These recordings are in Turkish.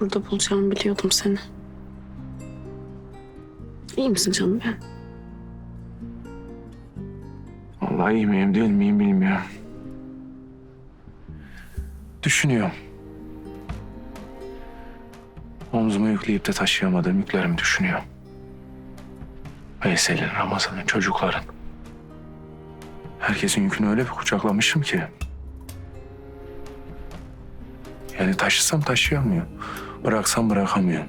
burada bulacağımı biliyordum seni. İyi misin canım ben? Vallahi iyi miyim değil miyim bilmiyorum. Düşünüyorum. Omzuma yükleyip de taşıyamadığım yüklerimi düşünüyorum. Veysel'in, Ramazan'ın, çocukların. Herkesin yükünü öyle bir kucaklamışım ki. Yani taşısam taşıyamıyorum. Bıraksam bırakamıyorum.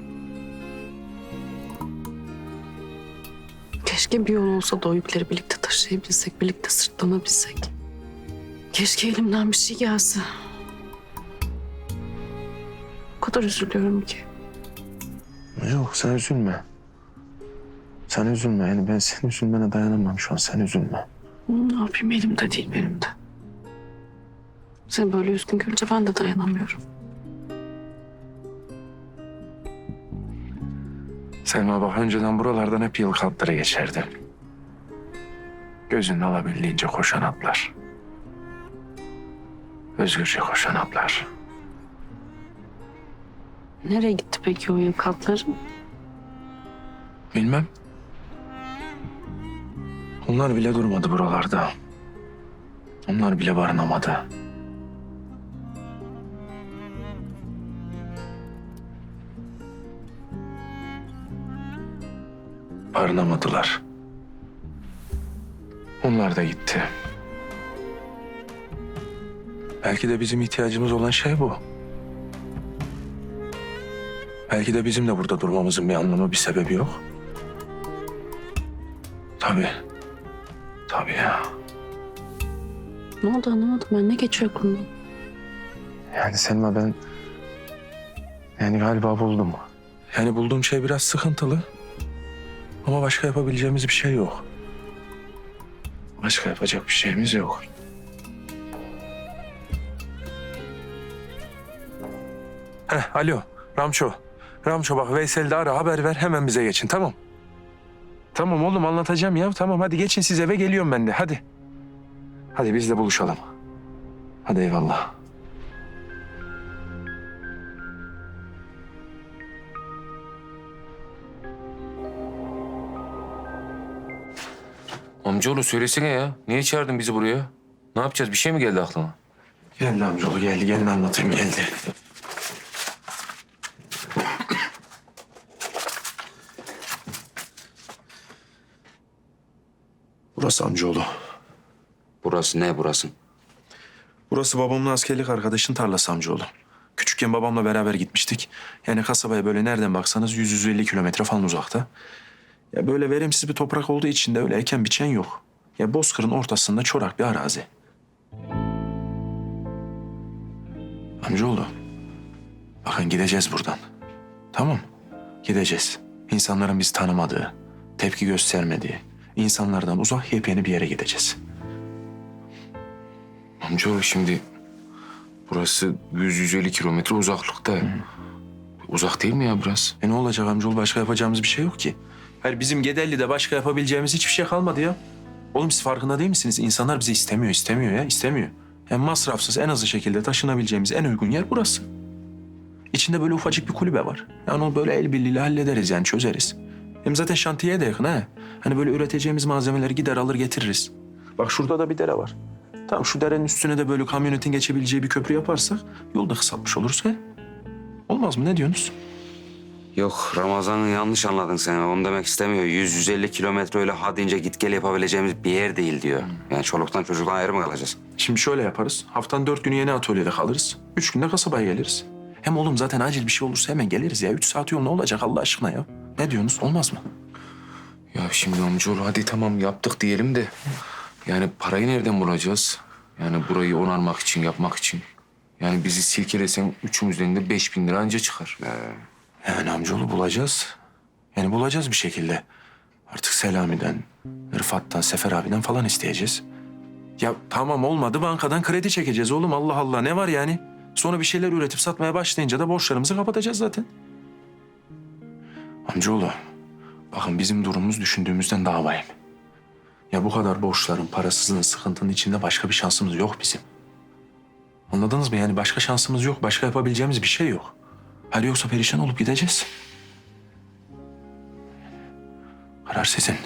Keşke bir yol olsa da o yükleri birlikte taşıyabilsek, birlikte sırtlanabilsek. Keşke elimden bir şey gelse. O kadar üzülüyorum ki. Yok sen üzülme. Sen üzülme. Yani ben senin üzülmene dayanamam şu an. Sen üzülme. Ne yapayım elimde değil benim de. Seni böyle üzgün görünce ben de dayanamıyorum. Selma bak önceden buralardan hep yılkı atları geçerdi. Gözün alabildiğince koşan atlar. Özgürce koşan atlar. Nereye gitti peki o yıl katları? Bilmem. Onlar bile durmadı buralarda. Onlar bile barınamadı. Barınamadılar. Onlar da gitti. Belki de bizim ihtiyacımız olan şey bu. Belki de bizim de burada durmamızın bir anlamı, bir sebebi yok. Tabii. Tabii ya. Ne oldu anlamadım ben. Ne geçiyor aklından? Yani Selma ben... Yani galiba buldum. Yani bulduğum şey biraz sıkıntılı. Ama başka yapabileceğimiz bir şey yok. Başka yapacak bir şeyimiz yok. Heh, alo Ramço. Ramço bak Veysel de ara haber ver hemen bize geçin tamam. Tamam oğlum anlatacağım ya. Tamam hadi geçin siz eve geliyorum ben de hadi. Hadi biz de buluşalım. Hadi eyvallah. Amcaoğlu söylesene ya. Niye çağırdın bizi buraya? Ne yapacağız? Bir şey mi geldi aklına? Geldi amcaoğlu geldi. Gelin anlatayım geldi. Burası amcaoğlu. Burası ne burası? Burası babamın askerlik arkadaşın tarlası amcaoğlu. Küçükken babamla beraber gitmiştik. Yani kasabaya böyle nereden baksanız 100-150 kilometre falan uzakta. Ya böyle verimsiz bir toprak olduğu için de öyle eken biçen yok. Ya bozkırın ortasında çorak bir arazi. Amcaoğlu. Bakın gideceğiz buradan. Tamam. Gideceğiz. İnsanların bizi tanımadığı, tepki göstermediği, insanlardan uzak yepyeni bir yere gideceğiz. Amcaoğlu şimdi burası 100-150 kilometre uzaklıkta. Uzak değil mi ya biraz? E ne olacak amcaoğlu başka yapacağımız bir şey yok ki. Hayır bizim Gedelli'de başka yapabileceğimiz hiçbir şey kalmadı ya. Oğlum siz farkında değil misiniz? İnsanlar bizi istemiyor, istemiyor ya, istemiyor. Hem masrafsız en hızlı şekilde taşınabileceğimiz en uygun yer burası. İçinde böyle ufacık bir kulübe var. Yani onu böyle el birliğiyle hallederiz yani çözeriz. Hem zaten şantiyeye de yakın ha. Hani böyle üreteceğimiz malzemeleri gider alır getiririz. Bak şurada da bir dere var. Tamam şu derenin üstüne de böyle kamyonetin geçebileceği bir köprü yaparsak yolda kısaltmış oluruz he. Olmaz mı ne diyorsunuz? Yok Ramazan'ı yanlış anladın sen. Onu demek istemiyor. 100-150 kilometre öyle ha deyince git gel yapabileceğimiz bir yer değil diyor. Yani çoluktan çocuktan ayrı mı kalacağız? Şimdi şöyle yaparız. Haftanın dört günü yeni atölyede kalırız. Üç günde kasabaya geliriz. Hem oğlum zaten acil bir şey olursa hemen geliriz ya. Üç saat yol ne olacak Allah aşkına ya? Ne diyorsunuz? Olmaz mı? Ya şimdi amcaoğlu hadi tamam yaptık diyelim de. Yani parayı nereden bulacağız? Yani burayı onarmak için, yapmak için. Yani bizi silkelesen üçümüzden de beş bin lira anca çıkar. Yani amcaoğlu bulacağız. Yani bulacağız bir şekilde. Artık Selami'den, Rıfat'tan, Sefer abiden falan isteyeceğiz. Ya tamam olmadı bankadan kredi çekeceğiz oğlum Allah Allah ne var yani? Sonra bir şeyler üretip satmaya başlayınca da borçlarımızı kapatacağız zaten. Amcaoğlu bakın bizim durumumuz düşündüğümüzden daha vahim. Ya bu kadar borçların, parasızlığın, sıkıntının içinde başka bir şansımız yok bizim. Anladınız mı? Yani başka şansımız yok, başka yapabileceğimiz bir şey yok. Hayır yoksa perişan olup gideceğiz. Karar sizin.